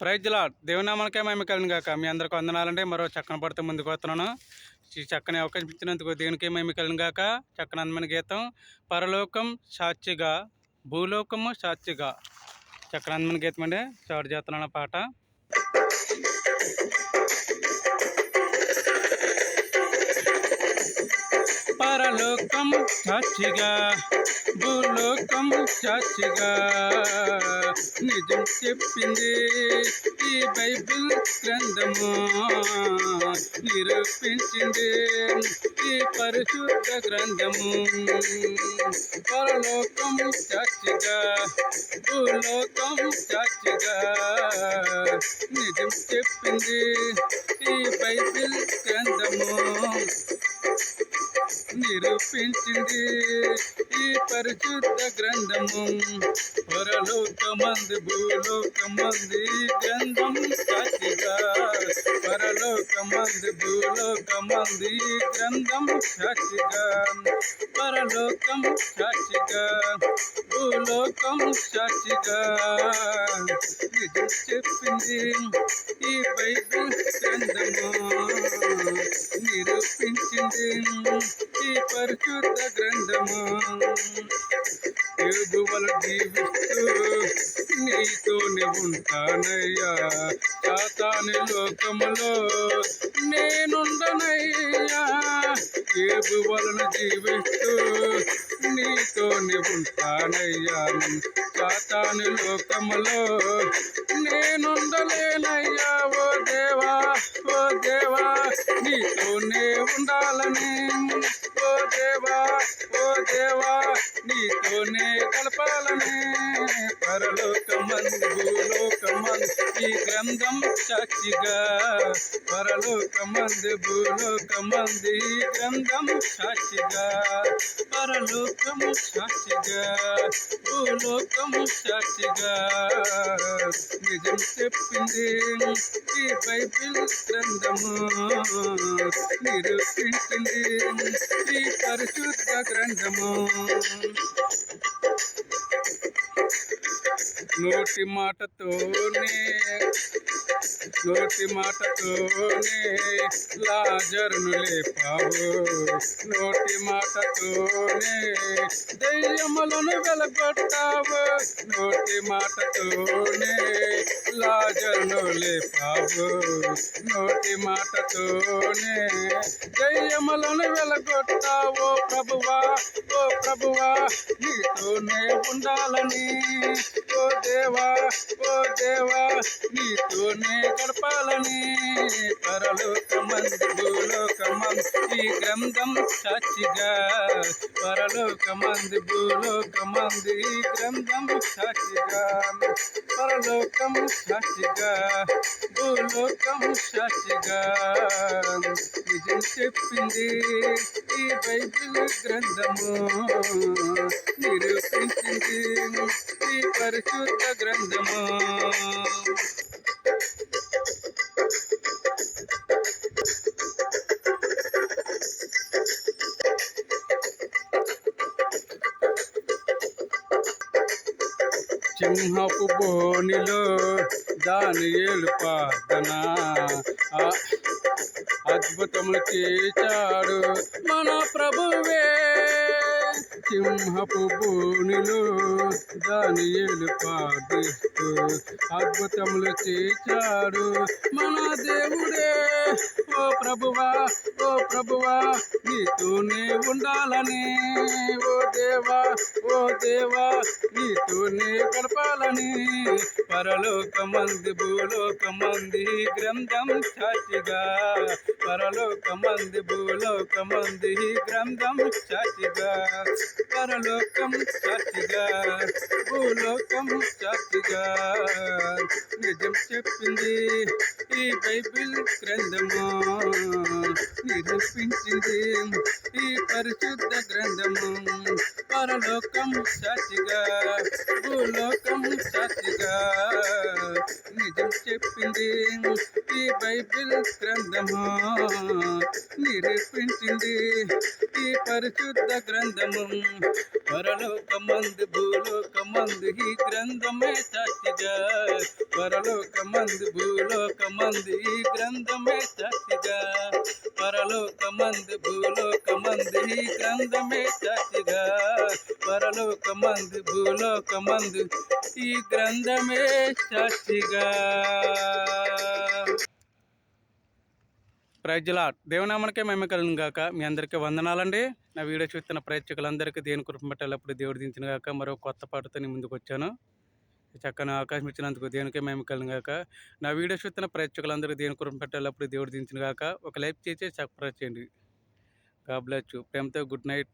ప్రైజ్లా దేవునామాలకే మేము కలిగిన కాక మీ అందరికి వందనాలంటే మరో చక్కన పడితే ముందుకు వస్తున్నాను. ఈ చక్కని అవకాశం ఇచ్చినందుకు దేవునికి మేము కలిగిన కాక చక్కని అందమైన గీతం. పరలోకం సాక్షిగా భూలోకము సాక్షిగా. చక్కని అందమైన గీతం అండి. చాటు చేస్తున్నాను ఆ పాట. పరలోకం సాక్షిగా భూలోకం సాక్షిగా నిజం చెప్పింది ఈ బైబిల్ గ్రంథము. నిరూపించింది ఈ పరిశుద్ధ గ్రంథము. పరలోకం సాక్షిగా భూలోకం సాక్షిగా నిజం చెప్పింది ఈ బైబిల్ గ్రంథము. నిరూపించింది ఈ పరిశుద్ధ గ్రంథము. పరలోకమంది భూలోకమంది గ్రంథం సాక్షిగా. పరలోకమంది భూలోకమంది గ్రంథం సాక్షిగా. పరలోకం సాక్షిగా భూలోకం సాక్షిగా. చెప్పింది. ఈ బైబిల్ గ్రంథము నిరూపించింది. ఈ పరిశుద్ధ గ్రంథము ఏడువల జీవిస్తూ నీతోనే ఉంటానయ్యా. తాతాని లోకములో నేనుండనయ్యా. ఏడు వలన జీవిస్తూ నీతోనే ఉంటానయ్యా. కాతాని లోకములో నేనుండలేనయ్యా. ఓ దేవా ఓ దేవా నీతోనే ఉండాలని నీతోనే కలపాలని పరలోకమంది ఈ గ్రంథం సాక్షిగా. పరలోకమంది భూలోకమంది ఈ గ్రంథం సాక్షిగా. పరలోకము సాక్షిగా భూలోకము సాక్షిగా నిజం చెప్పింది ఈ బైబిల్ గ్రంథము నిరూపించింది ఈ పరిశుద్ధ గ్రంథము నోటి మాటతోనే నోటి మాటతోనే లాజరును లేపావు. నోటి మాటతోనే దెయ్యములను వెలగొట్టావు. నోటి మాటతోనే లాజరును లేపావు. నోటి మాటతోనే దెయ్యములను వెలగొట్టావు. ప్రభువా ఓ ప్రభువా నీతోనే ఉండాలని ఓ దేవా ఓ దేవా నీతోనే గడపాలని పరలోకమందు భూలోకమం ఈ గ్రంథం సాక్షిగా పరలోకమంది భూలోకమంది. ఈ గ్రంథం సాక్షిగా పరలోకం సాక్షిగా భూలోకం సాక్షిగా. నిజం చెప్పింది బైబిల్ గ్రంథము. నిరూపించింది ఈ పరిశుద్ధ గ్రంథము. సింహపు బోనిలో దాని ఏలు పాదన అద్భుతములు చేశాడు మన ప్రభువే. సింహపు భూనిలో దాని ఏలు పాటిస్తూ అద్భుతములు చేశాడు మన దేవుడే. ప్రభువా ఓ ప్రభువా నీతోనే ఉండాలని ఓ దేవా ఓ దేవా నీతోనే గడపాలని. పరలోకమంది భూలోకమంది గ్రంథం సాక్షిగా పరలోకమంది భూలోకమంది గ్రంథం సాక్షిగా పరలోకం సాక్షిగా భూలోకం సాక్షిగా. నిజం చెప్పింది ఈ బైబిల్ గ్రంథము. Ooh, నిరూపించింది ఈ పరిశుద్ధ గ్రంథము. పరలోకం సాక్షిగా భూలోకము సాక్షిగా నిజం చెప్పింది ఈ బైబిల్ గ్రంథము. నిరూపించింది ఈ పరిశుద్ధ గ్రంథము. పరలోకమందు భూలోకమందు ఈ గ్రంథమే సాక్షిగా. పరలోకమందు భూలోకమందు ఈ గ్రంథమే సాక్షిగా. పరలోకమంది భూలోకమంది ఈ గ్రంథమే సాక్షిగా. పరలోకమంది భూలోకమందు ఈ గ్రంథమే సాక్షిగా. ప్రజల దేవునామనికే మేము కలిగిన గాక. మీ అందరికీ వందనాలండి. నా వీడియో చూస్తున్న ప్రేక్షకులందరికీ దేని కృప పట్టాలప్పుడు దేవుడు దించిన గాక. మరో కొత్త పాటతో ముందుకు వచ్చాను చక్కని అవకాశం ఇచ్చినందుకు దేనికే మేము కలిగాక నా వీడియో చూస్తున్న ప్రేక్షకులందరూ దేని కురం పెట్టాలప్పుడు దేవుడు దించిన గాక. ఒక లైక్ చేసి సబ్స్క్రైబ్ చేయండి గాబ్లెస్ ప్రేమతో గుడ్ నైట్.